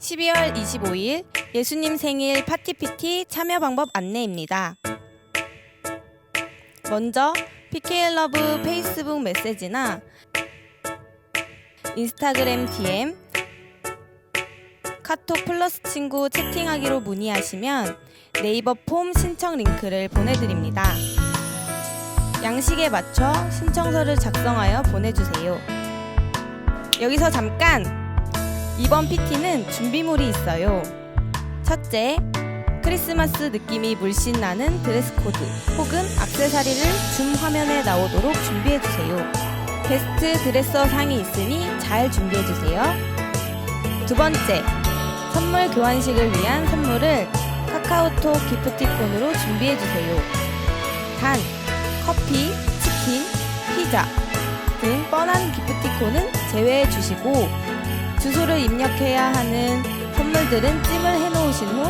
12월 25일 예수님 생일 파티 PT 참여 방법 안내입니다. 먼저 PKL 러브 페이스북 메시지나 인스타그램 DM 카톡 플러스 친구 채팅하기로 문의하시면 네이버 폼 신청 링크를 보내드립니다. 양식에 맞춰 신청서를 작성하여 보내주세요. 여기서 잠깐! 이번 PT는 준비물이 있어요. 첫째, 크리스마스 느낌이 물씬 나는 드레스 코드 혹은 악세사리를 줌 화면에 나오도록 준비해 주세요. 게스트 드레서 상이 있으니 잘 준비해 주세요. 두 번째, 선물 교환식을 위한 선물을 카카오톡 기프티콘으로 준비해 주세요. 단, 커피, 치킨, 피자 등 뻔한 기프티콘은 제외해 주시고 주소를 입력해야 하는 선물들은 찜을 해놓으신 후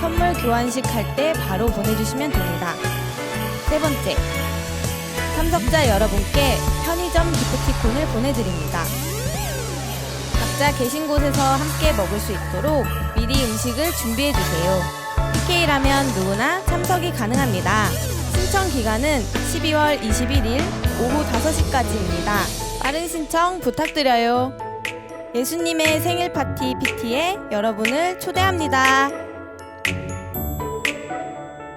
선물 교환식 할 때 바로 보내주시면 됩니다. 세 번째, 참석자 여러분께 편의점 기프티콘을 보내드립니다. 각자 계신 곳에서 함께 먹을 수 있도록 미리 음식을 준비해 주세요. PK라면 누구나 참석이 가능합니다. 신청 기간은 12월 21일 오후 5시까지입니다. 빠른 신청 부탁드려요. 예수님의 생일 파티 PT에 여러분을 초대합니다.